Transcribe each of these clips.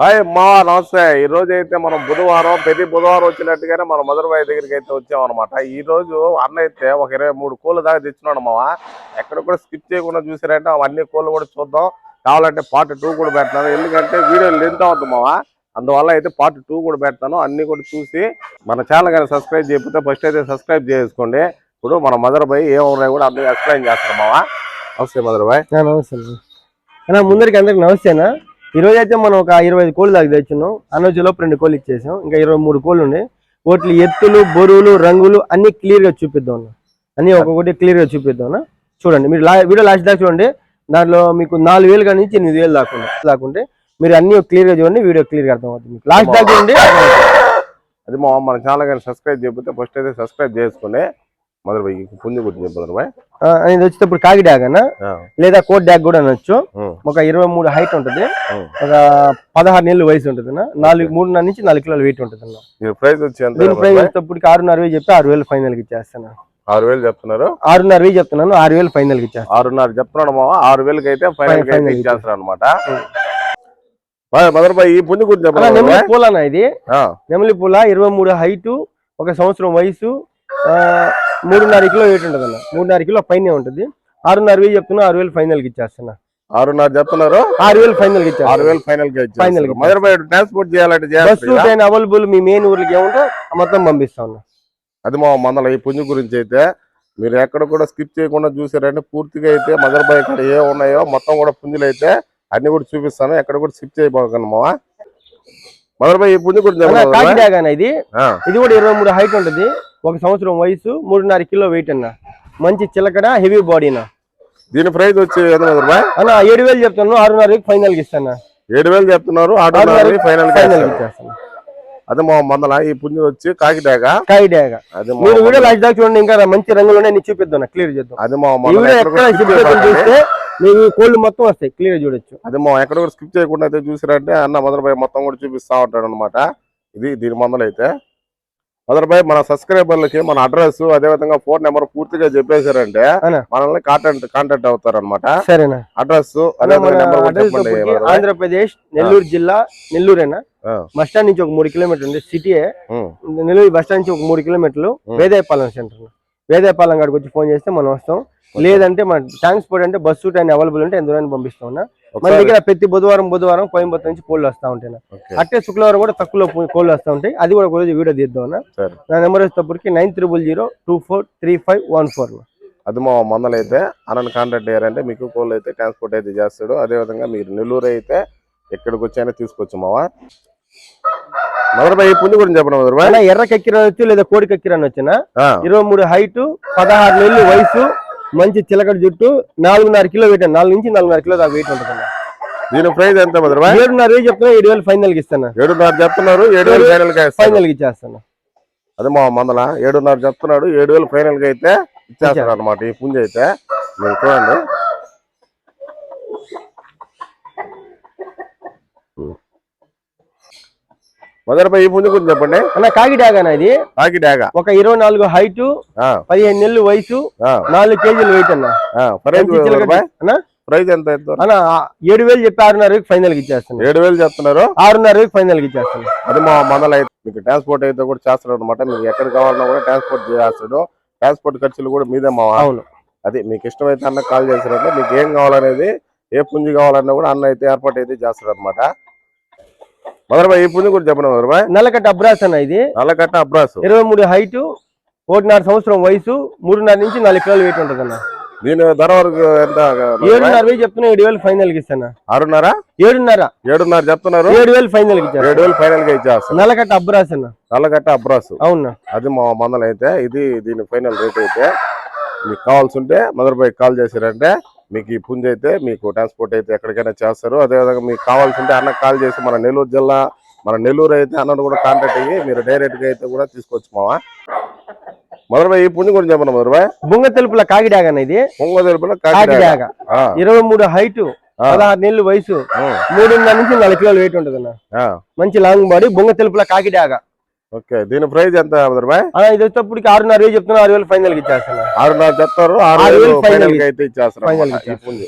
Hi మా నమస్తే. ఈ రోజు అయితే మనం బుధవారం ప్రతి బుధవారం వచ్చినట్టుగానే మన మధురబాయి దగ్గరికి అయితే వచ్చామన్నమాట ఈ రోజు అన్న అయితే ఒక ఇరవై మూడు కోళ్ళు దాకా తెచ్చినాడు మావా. ఎక్కడ కూడా స్కిప్ చేయకుండా చూసారంటే అవన్నీ కోళ్ళు కూడా చూద్దాం. కావాలంటే పార్ట్ టూ కూడా పెడతాను. ఎందుకంటే వీడియో లెంత్ అవుతుంది మావా. అందువల్ల అయితే పార్ట్ టూ కూడా పెడతాను. అన్ని కూడా చూసి మన ఛానల్ కానీ సబ్స్క్రైబ్ చేయకపోతే ఫస్ట్ అయితే సబ్స్క్రైబ్ చేసుకోండి. ఇప్పుడు మన మధురబాయి ఏ ఉన్నాయి కూడా అన్ని ఎక్స్ప్లెయిన్ చేస్తాను మావా. నమస్తే మధురబాయ్ నమస్తే. ముందరికి అందరికి నమస్తేనా? ఈ రోజు అయితే మనం ఒక ఇరవై ఐదు కోళ్ళు దాకా తెచ్చున్నాం. లోపు రెండు కోళ్ళు ఇచ్చేసాం. ఇంకా ఇరవై మూడు కోళ్ళు ఉన్నాయి. వాటి ఎత్తులు బరువులు రంగులు అన్ని క్లియర్గా చూపిద్దాం అన్నీ. అన్ని ఒక్కొక్కటి క్లియర్గా చూపిద్దాం చూడండి మీరు వీడియో లాస్ట్ దాకా చూడండి. దాంట్లో మీకు నాలుగు వేలు కానీ నుంచి ఎనిమిది వేలు దాకా దాకుంటే మీరు అన్ని క్లియర్గా చూడండి వీడియో క్లియర్గా అర్థం అవుతుంది మీకు లాస్ట్ దాకా చూడండి. అది మా మన ఛానల్ కానీ సబ్స్క్రైబ్ చేయకపోతే ఫస్ట్ అయితే సబ్స్క్రైబ్ పుంజు ఇది వచ్చేటప్పుడు కాకి డ్యాగ్ అన్న? లేదా కోట్ డ్యాగ్ కూడా అనొచ్చు. ఒక ఇరవై మూడు హైట్ ఉంటుంది. ఒక పదహారు నెలలు వయసు ఉంటుంది అన్న. నాలుగు మూడున్నర నుంచి నాలుగు కిలోల వెయిట్ ఉంటుంది అన్న. దీని ప్రైస్ ప్రైస్? వచ్చేటప్పటికి ఆరున్నర వేలు చెప్పి ఆరు వేలు ఫైనల్కి ఇచ్చేస్తాను. ఆరు వేలు చెప్తున్నారు? ఆరున్నర వేలు చెప్తున్నాను ఆరు వేలు ఫైనల్కి ఇచ్చేస్తాను. ఆరున్నర చెప్తున్నాడు మామ. ఆరు వేలకి అయితే ఫైనల్. ఇచ్చేస్తారు అనమాట ఈ పుంజు అలా నెమలి పూల ఇది. నెమలి పూల ఇరవై మూడు హైట్ ఒక సంవత్సరం వయసు ఆ, మూడున్నర కిలో వెయిట్ ఉంటుంది అన్న మూడున్నర కిలో పైనే ఉంటుంది. ఆరున్నర వేలు చెప్తున్నా ఆరు వేలు ఫైనల్కి ఇచ్చేస్తున్నా. ఆరున్నర చెప్తున్నారు? ఆరు వేలు ఫైనల్కి ఆరు వేలు ఫైనల్కి ట్రాన్స్పోర్ట్ చేయాలంటే బస్సు ట్రైన్ అవైలబుల్ మీ మెయిన్ ఊర్లకి ఏముంటే మొత్తం పంపిస్తా ఉన్నా. అది మా మందల ఈ పుంజు గురించి అయితే మీరు ఎక్కడ కూడా స్కిప్ చేయకుండా చూసారంటే పూర్తిగా అయితే మదర్బాయ్ ఇక్కడ ఏ ఉన్నాయో మొత్తం కూడా పుంజులు అయితే అన్ని కూడా చూపిస్తాను. ఎక్కడ కూడా స్కిప్ చేయబోకండి మావా. మదర్బాయ్ ఈ పుంజు గురించి ఇది. ఇది కూడా ఇరవై మూడు హైట్ ఉంటుంది. ఒక సంవత్సరం వయసు మూడున్నర కిలో వెయిట్ అన్న. మంచి చిలకడ హెవీ బాడీనా దీని ప్రైస్ వచ్చి ఎంత మదర్బాయ్ అన్న ఏడు వేలు చెప్తాను ఆరున్నర ఫైనల్కి ఇస్తాను ఏడు వేలు చెప్తున్నారు ఆరున్నర ఫైనల్ ఫైనల్ ఇచ్చేస్తాను అదే మా మందల ఈ పుంజు వచ్చి కాకిడాక కాకి డ్యాగ్ అది మీరు వీడియో లాస్ట్ దాకా చూడండి ఇంకా మంచి రంగులోనే నేను చూపిద్దాం క్లియర్ చేద్దాం. అది మా. చూస్తే మీకు కోళ్ళు మొత్తం వస్తాయి క్లియర్ చూడొచ్చు. అది మా ఎక్కడ కూడా స్కిప్ చేయకుండా అయితే చూసారంటే అన్న మదర్బాయ్ మొత్తం కూడా చూపిస్తా ఉంటాడు అనమాట ఇది దీని మందలు మదర్బాయ్ మన సబ్స్క్రైబర్లకి మన అడ్రస్ అదే విధంగా ఫోన్ నెంబర్ పూర్తిగా చెప్పేశారంటే. మనల్ని కాంటాక్ట్ కాంటాక్ట్ అవుతారు అనమాట సరేనా అడ్రస్. ఆంధ్రప్రదేశ్ నెల్లూరు జిల్లా నెల్లూరేనా? బస్ స్టాండ్ నుంచి ఒక మూడు కిలోమీటర్ ఉంది. సిటీ నెల్లూరు బస్ స్టాండ్ నుంచి ఒక మూడు కిలోమీటర్లు. వేదాయపాలెం సెంటర్ వేదాయపాలెం కాడికి వచ్చి ఫోన్ చేస్తే మనం వస్తాం. లేదంటే మన ట్రాన్స్పోర్ట్ అంటే బస్సు ట్రైన్ అవైలబుల్ ఉంటే ఎంత దూరాన్ని పంపిస్తాం అన్న. మన దగ్గర ప్రతి బుధవారం బుధవారం కోయంబత్తూర్ నుంచి కోళ్ళు వస్తా ఉంటాయి అన్న. అట్టే శుక్రవారం కూడా తక్కువలో పో- కోళ్ళు వస్తా ఉంటాయి. అది కూడా ఒక రోజు వీడియో తీద్దాం అన్న. నా నెంబర్ వచ్చేటప్పటికి nine triple zero two four three five one four అది మా మందలు అయితే అన్నని కాంటాక్ట్ అయ్యారంటే మీకు కోళ్ళు అయితే ట్రాన్స్పోర్ట్ అయితే చేస్తాడు. అదే విధంగా మీరు నెల్లూరు అయితే ఎక్కడికి వచ్చాయో తీసుకొచ్చు మావా. మదర్బాయ్ ఈ పుంజు గురించి చెప్పండి మదర్బాయ్ అన్న ఎర్ర కక్కిర అనొచ్చు లేదా కోడి కక్కిర అనొచ్చునా ఆ, ఇరవై మూడు హైట్ పదహారు నెలలు వయసు మంచి చిలకడ జుట్టు నాలుగున్నర కిలో వెయిట్. నాలుగు నుంచి నాలుగున్నర కిలో దాకా వెయిట్ ఉంటుంది. దీని ప్రైస్ ఎంత ఏడున్నర చెప్తున్నా ఏడు వేలు ఫైనల్కి ఇస్తాను ఏడున్నర చెప్తున్నారు ఏడు వేలు ఫైనల్. ఫైనల్కి ఇచ్చేస్తాను అదే మా మందల ఏడున్నర చెప్తున్నాడు ఏడు వేలు ఫైనల్గా అయితే ఇచ్చేస్తారు అనమాట ఈ పుంజ అయితే మీరు చూడండి మొదటిపై ఈ పుంజ గురించి చెప్పండి. అన్న కాకి డ్యాగ్ అన్న ఇది? కాకి డాగా. ఒక ఇరవై నాలుగు హైట్ పదిహేను నెలలు వయసు నాలుగు కేజీలు వెయిట్ అన్న. ప్రైస్ ప్రైస్ ఎంత అన్న? ఏడు వేలు చెప్పి ఆరున్నర ఫైనల్కి ఇచ్చేస్తాను ఏడు వేలు చెప్తున్నారు ఆరున్నర ఫైనల్కి ఇచ్చేస్తాను అది మా మందల అయితే మీకు ట్రాన్స్పోర్ట్ అయితే కూడా చేస్తాడు అనమాట మీకు ఎక్కడ కావాలన్నా కూడా ట్రాన్స్పోర్ట్ చేస్తాడు ట్రాన్స్పోర్ట్ ఖర్చులు కూడా మీదే మా అవును. అది మీకు ఇష్టమైతే అన్న కాల్ చేశారంటే మీకు ఏం కావాలనేది ఏ పుంజి కావాలన్నా కూడా అన్న అయితే ఏర్పాటు అయితే చేస్తాడు అనమాట మదర్బాయ్ ఈ పుంజి గురించి చెప్పండి మదర్బాయ్ నల్లకట్ట అబ్రాస్ అన్న ఇది. నల్లకట్ట అబ్రాస్. ఇరవై మూడు హైట్ ఒకటిన్నర సంవత్సరం వయసు మూడున్నర నుంచి నాలుగు కిలోలు వెయిట్ ఉంటుంది అన్న. దీని ధర వరకు ఎంత? ఏడున్నర వేలు చెప్తున్నా ఏడు వేలు ఫైనల్కి ఇస్తాను? ఆరున్నర? ఏడున్నర. ఏడున్నర చెప్తున్నారు? ఏడు వేలు ఫైనల్కి ఇచ్చాను ఏడు వేలు ఫైనల్గా ఇచ్చేస్తారు నల్లకట్ట అబ్రాస్ అన్న. నల్లకట్ట అబ్రాస్. అవునా? అది మా మందలు అయితే ఇది దీని ఫైనల్ రేట్ అయితే. మీకు కావాల్సి ఉంటే మదర్బాయ్ కాల్ చేశారంటే మీకు ఈ పుంజ అయితే మీకు ట్రాన్స్పోర్ట్ అయితే ఎక్కడికైనా చేస్తారు. అదేవిధంగా మీకు కావాల్సి ఉంటే అన్నకు కాల్ చేసి మన నెల్లూరు జిల్లా మన నెల్లూరు అయితే అన్నను కూడా కాంటాక్ట్ అయ్యి మీరు డైరెక్ట్గా అయితే కూడా తీసుకోవచ్చు మావా. మదర్బాయ్ ఈ పుంజ గురించి చెప్పండి మదర్బాయ్ బొంగ తెలుపుల కాకిడాగ అన్న ఇది పొంగ తెలుపులో కాకిడాగ ఇరవై మూడు హైట్ పదహారు నెలలు వయసు మూడున్నర నుంచి నాలుగు కిలోలు వెయిట్ ఉంటుంది అన్న. మంచి లాంగ్ బాడీ బొంగ తెలుపుల కాకిడాగ ఓకే దీని ప్రైస్ ఎంత అలా ఇది వచ్చేటప్పటికి ఆరున్నర వేలు చెప్తున్నా ఆరు వేలు ఫైనల్కి ఇచ్చేస్తాను ఆరున్నర చెప్తారు ఆరు వేలు ఫైనల్ అయితే ఇచ్చేస్తారు ఈ పుంజ.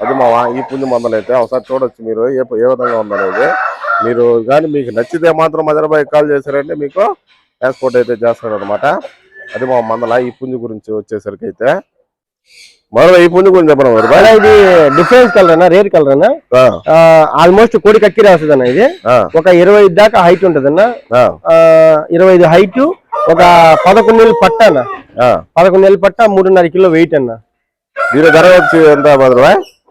అది మావా ఈ పుంజు మందలు అయితే ఒకసారి చూడొచ్చు మీరు ఏ ఏ విధంగా ఉందనేది. మీరు కానీ మీకు నచ్చితే మాత్రం మదర్బాయ్ కాల్ చేశారంటే మీకు ట్రాన్స్పోర్ట్ అయితే చేస్తాడు అనమాట అది మా మందల ఈ పుంజు గురించి వచ్చేసరికి అయితే. మరో పుంజు గురించి చెప్పడం ఇది డిఫరెన్స్ కలర్ అన్న రేర్ కలర్ అన్న ఆల్మోస్ట్ కోడి కక్కిరి వస్తుంది అన్న ఇది ఒక ఇరవై దాకా హైట్ ఉంటుంది అన్న ఇరవై ఐదు హైట్ ఒక పదకొండు నెలలు పట్ట అన్న. పదకొండు నెలలు పట్ట మూడున్నర కిలో వెయిట్ అన్న. దీని ధర వచ్చి ఎంత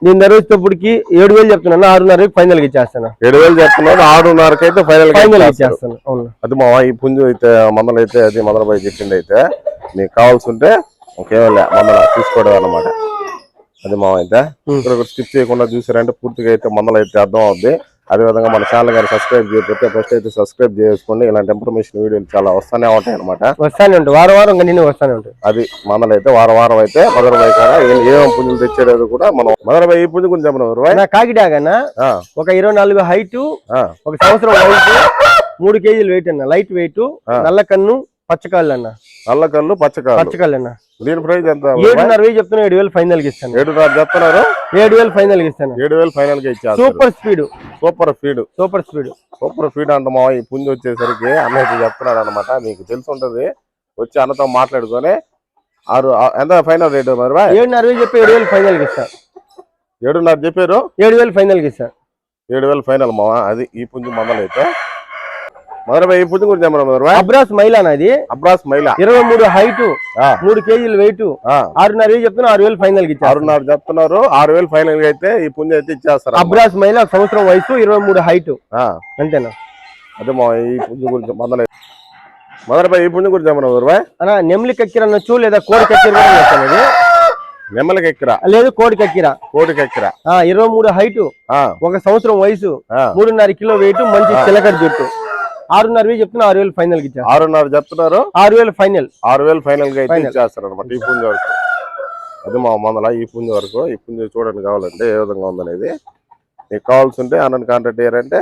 దీని ధర వచ్చేటప్పటికి ఏడు వేలు చెప్తున్నా ఆరున్నర ఫైనల్కి ఇచ్చేస్తాను. ఏడు వేలు చెప్తున్నారు ఆరున్నరకి అయితే ఫైనల్ ఫైనల్ ఇచ్చేస్తాను. అవును. అది మా ఈ పుంజు అయితే మందలు అయితే అది మదనబాయి చెప్పింది అయితే మీకు కావాల్సి ఉంటే ఇంకేం లే మందల తీసుకోవడం అన్నమాట. అది మా అయితే ఇక్కడ స్కిప్ చేయకుండా చూసారంటే పూర్తిగా అయితే మందలు అయితే అర్థం అవుద్ది. అదే విధంగా మన ఛానల్ గారు సబ్స్క్రైబ్ చేయకపోతే ఫస్ట్ అయితే సబ్స్క్రైబ్ చేసుకోండి. ఇలాంటి ఇన్ఫర్మేషన్ వీడియోలు చాలా వస్తానే ఉంటాయి అనమాట వస్తానే ఉంటాయి. వారం వారం నిన్ను వస్తానే ఉంటాయి. అది మందలు అయితే వారం వారం అయితే మదనబాయి కాడ ఏ- పుంజులు తెచ్చేది కూడా మనం మదనబాయి ఈ పుంజు గురించి చెప్పిన ఒక ఇరవై నాలుగు హైట్ ఒక సంవత్సరం వయసు మూడు కేజీలు వెయిట్ అన్న. లైట్ వెయిట్ నల్ల కన్ను పచ్చకాళ్ళు అన్న నల్ల కళ్ళు పచ్చకాలు పచ్చకాళ్ళు అన్న దీని ప్రైస్ ఎంత? ఏడున్నర వేలు చెప్తున్నా ఏడు వేలు ఫైనల్కి ఇస్తాను. ఏడున్నర చెప్తున్నారు? ఏడు వేలు ఫైనల్కి ఇస్తాను. ఏడు వేలు ఫైనల్గా ఇచ్చారు. Super speed. Super feed super speed. Super feed అంట మా ఈ పుంజు వచ్చేసరికి అన్నయ్య చెప్తున్నాడు అనమాట మీకు తెలిసి ఉంటది వచ్చి అన్నతో మాట్లాడుకొని ఆరు ఎంత ఫైనల్ రేటు మరి? ఏడున్నర వేలు చెప్పి ఏడు వేలు ఫైనల్కి ఇస్తాను. ఏడున్నర చెప్పారు? ఏడు వేలు ఫైనల్కి ఇస్తాను. ఏడు వేలు ఫైనల్ మావా? అది ఈ పుంజు మందలు అయితే మదర్ ఈ పుంజు గురించి బాయ్. అబ్రాస్ మైల్ అన్నది అబ్రాస్ మైలా. ఇరవై మూడు హైట్ మూడు కేజీలు వెయిట్ ఆరున్నర వేలు చెప్తున్నా ఆరు వేలు ఫైనల్కి ఆరున్నర చెప్తున్నారు ఆరు వేలు ఫైనల్ అయితే ఈ పుంజు అయితే ఇచ్చేస్తారు. అబ్రాస్ మైల్ ఒక సంవత్సరం వయసు ఇరవై మూడు హైట్ అంతేనా? అదే మా ఈ పుంజు గురించి మందలు బాయ్ ఈ పుంజు గురించి మదర్ బాయ్? అన్న నెమ్లి కక్కిర అనొచ్చు లేదా కోడి కక్కిర కూడా అనొచ్చు అన్నది నెమ్మలకి ఎక్కిరా లేదు కోడి కక్కిర. కోటికి ఎక్కిరా ఆ ఇరవై మూడు హైట్ ఒక సంవత్సరం వయసు. మూడున్నర కిలో వెయిట్ మంచి చిలకడ జుట్టు. ఆరున్నర వేలు చెప్తున్నా ఆరు వేలు ఫైనల్కి ఇచ్చారు ఆరున్నర చెప్తున్నారు. ఆరు వేలు ఫైనల్ ఆరు వేలు ఫైనల్గా అయితే. ఇచ్చేస్తారు అనమాట ఈ పుంజు వరకు. అది మా మందల ఈ పుంజు వరకు ఈ పుంజు చూడండి కావాలంటే ఏ విధంగా ఉందనేది. మీకు కావాల్సి ఉంటే అన్నని కాంటాక్ట్ అయ్యారంటే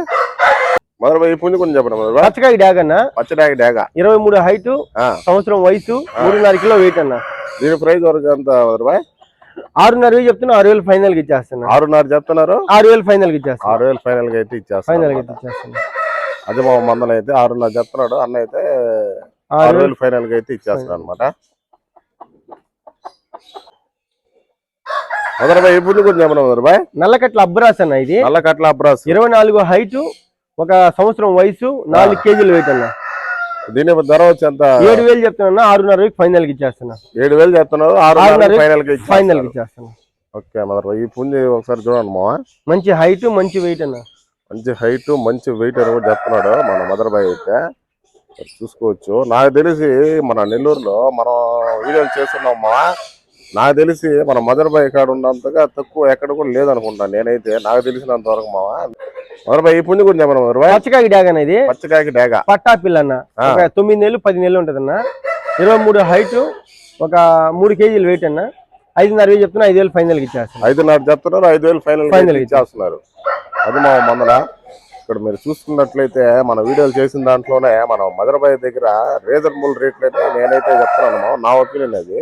మొదలు ఈ పుంజు గురించి చెప్పండి పచ్చకాయ డ్యాగ్ అన్న. పచ్చడాకి డేగ. ఇరవై మూడు హైట్ సంవత్సరం వయసు మూడున్నర కిలో వెయిట్ అన్న. దీని ప్రైస్ వరకు ఎంత మొదలు ఆరున్నర వేలు చెప్తున్నా ఆరు వేలు ఫైనల్కి ఇచ్చేస్తున్నా ఆరున్నర చెప్తున్నారు. ఆరు వేలు ఫైనల్కి ఇచ్చేస్తున్నా ఆరు వేలు ఫైనల్గా అయితే ఇచ్చేస్తారు ఫైనల్కి అన్నమాట. మా మందలు అయితే ఆరున్నర చెప్తున్నాడు అన్న అయితే ఆరు వేలు. ఫైనల్గా అయితే ఇచ్చేస్తారు అనమాట గురించి చెప్పండి నల్లకట్ల అబ్బరాస్ అన్న ఇది. నల్ల కట్ల అబ్రాస్. ఇరవై నాలుగు హైట్ ఒక సంవత్సరం వయసు నాలుగు కేజీలు వెయిట్ అన్న. దీని ధర వచ్చి ఎంత? ఏడు వేలు చెప్తున్నా ఆరున్నర ఫైనల్కి ఇచ్చేస్తున్నా. ఏడు వేలు చెప్తున్నారు ఆరున్నర ఫైనల్ ఫైనల్కి. ఇచ్చేస్తున్నా. ఓకే ఈ పుంజి ఒకసారి చూడండి మంచి హైట్ మంచి వెయిట్ అన్న. మంచి హైట్ మంచి వెయిట్ అని కూడా చెప్తున్నాడు మన మదర్ బాయ్ అయితే. చూసుకోవచ్చు. నాకు తెలిసి మన నెల్లూరులో మనం వీడియోలు చేస్తున్నాం మా నాకు తెలిసి మన మదర్ బాయ్ కాడ ఉన్నంతగా తక్కువ ఎక్కడ కూడా లేదనుకుంటాను నేనైతే. నాకు తెలిసినంత వరకు మావా. మదర్ బాయ్ ఈ పుంజి గురించి చెప్పండి మదర్ బాయ్? పచ్చకాయ అనేది పచ్చకాయకి డేగ. పట్టా పిల్ల అన్న. తొమ్మిది నెలలు పది నెలలు ఉంటది అన్న ఇరవై మూడు హైట్ ఒక మూడు కేజీలు వెయిట్ అన్న. ఐదున్నర వేలు చెప్తున్నా ఐదు వేలు ఫైనల్కి ఇచ్చేస్తాను ఐదున్నర చెప్తున్నారు ఐదు వేలు ఫైనల్గా ఇచ్చేస్తున్నారు. అది మా మందల ఇక్కడ మీరు చూసుకున్నట్లయితే మన వీడియోలు చేసిన దాంట్లోనే మన మదర్బాయ్ దగ్గర రీజనబుల్ రేట్లు అయితే నేనైతే చెప్తున్నాను. నా ఒపీనియన్ అది.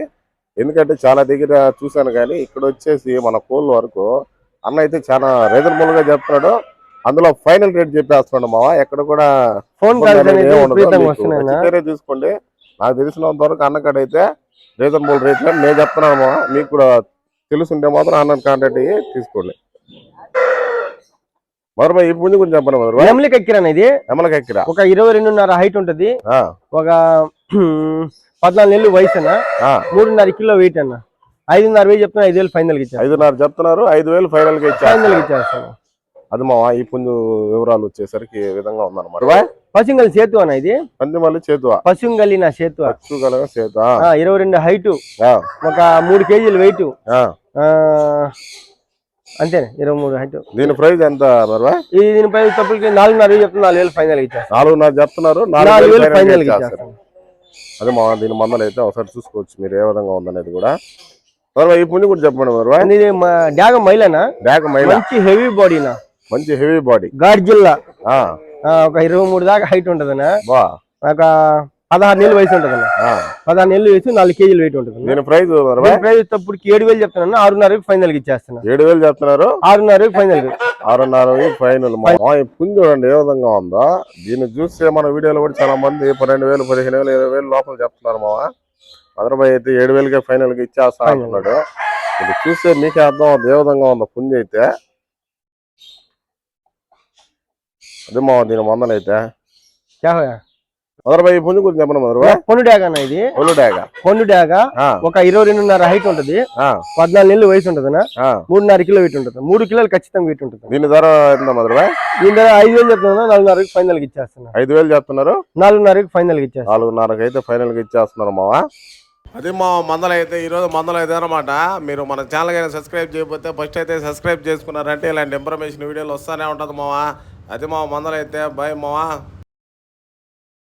ఎందుకంటే చాలా దగ్గర చూశాను కానీ ఇక్కడ వచ్చేసి మన కోల్ వరకు అన్న అయితే చాలా రీజనబుల్గా చెప్తున్నాడు. అందులో ఫైనల్ రేట్ చెప్పేస్తున్నాడు మావా ఎక్కడ కూడా ఫోన్ తీసుకోండి నాకు తెలిసినంత వరకు అన్నకాడ అయితే రీజనబుల్ రేట్ నేను చెప్తున్నాను. మీకు కూడా తెలుసుంటే మాత్రం అన్న కాంటాక్ట్ అయ్యి తీసుకోండి. పుంజు గురించి చెప్పండి మరొక నెమలి కక్కిర అనేది ఎమలకి ఎక్కిరా. ఒక ఇరవై రెండున్నర హైట్ ఉంటది. ఒక పద్నాలుగు నెలలు వయసు అన్న. మూడున్నర కిలో వెయిట్ అన్న. ఐదున్నర వేలు చెప్తున్నా ఐదు వేలు ఫైనల్కి ఇచ్చాను ఐదున్నర చెప్తున్నారు ఐదు వేలు ఫైనల్గా ఫైనల్ ఇచ్చారు ఇచ్చేస్తాను అది మా ఈ పుంజు వివరాలు వచ్చేసరికి విధంగా ఉందన్నమాట. పసింగల్ సేతు అన్న ఇది? పందిమల్లి చేతువ పసింగలి నా సేతు చూగలగా చేతు ఇరవై రెండు హైట్ ఒక మూడు కేజీలు వెయిట్. అంతేనే ఇరవై మూడు హైట్. దీని ప్రైస్ ఎంత మరొక ఈ దీనిపై తప్పులకి నాలుగున్నర చెప్తున్నా నాలుగు వేలు ఫైనల్ ఇచ్చేస్తాను నాలుగున్నర చెప్తున్నారు నాలుగు వేలు ఫైనల్ అదే మా దీని మందలు అయితే ఒకసారి చూసుకోవచ్చు మీరు ఏ విధంగా ఉందనేది కూడా. మరొక ఈ పుంజు కూడా చెప్పండి మరొక ఇది డాగ మైలనా? బ్యాక్ మైల. మంచి హెవీ బాడీనా? మంచి హెవీ బాడీ. గాడ్ జిల్లా ఒక ఇరవై మూడు దాకా హైట్ ఉంటదనా ఒక పదహారు నెలలు వయసు ఉంటుంది అన్న. పదహారు నెలలు వయసు నాలుగు కేజీలు వెయిట్ ఉంటుంది అన్న. దీని ప్రైస్ వచ్చేటప్పుడు ఏడు వేలు చెప్తాను ఆరున్నరకి ఫైనల్కి ఇచ్చేస్తున్నా. ఏడు వేలు చెప్తున్నారు? ఆరున్నరకి ఫైనల్ ఆరున్నర ఫైనల్ పుంజు చూడండి ఏ విధంగా ఉందో? దీన్ని చూస్తే మన వీడియోలో కూడా చాలా మంది పన్నెండు వేలు పదిహేను వేలు ఇరవై వేలు లోపల చెప్తున్నారు మావా మధురబాయ్ అయితే ఏడు వేలకే ఫైనల్కి ఇచ్చేస్తా అంటున్నాడు. ఇది చూస్తే మీకే అర్థం అవుతుంది ఏ విధంగా ఉందో పుంజు అయితే. అదే మావా దీని మందలైతే ఈ పుంజు గురించి చెప్పండి మధురబాయ్ పొన్ను అన్న ఇది? ఒళ్ళు డాగా పొన్ను డ్యాగ్. ఆ, ఒక ఇరవై రెండున్నర హైట్ ఉంటది. ఆ, పద్నాలుగు నెలలు వయసు ఉంటుంది. మూడున్నర కిలో వెయిట్ ఉంటుంది. మూడు కిలోలు ఖచ్చితంగా వెయిట్ ఉంటుంది. దీని ధర ఎంత దీని దగ్గర ఐదు వేలు చెప్తున్నా నాలుగున్నరకి ఫైనల్కి ఇచ్చేస్తున్నా. ఐదు వేలు చెప్తున్నారు? నాలుగున్నరకి ఫైనల్కి నాలుగున్నరకి అయితే ఫైనల్గా ఇచ్చేస్తున్నారు మావా. అది మా మందలు అయితే ఈరోజు మందలు అయితే అనమాట మీరు మన ఛానల్ అయినా సబ్స్క్రైబ్ చేయకపోతే ఫస్ట్ అయితే సబ్స్క్రైబ్ చేసుకున్నారంటే ఇలాంటి ఇన్ఫర్మేషన్ వీడియోలు వస్తూనే ఉంటుంది మావా. అది మా మందలు అయితే. బాయ్ మావా.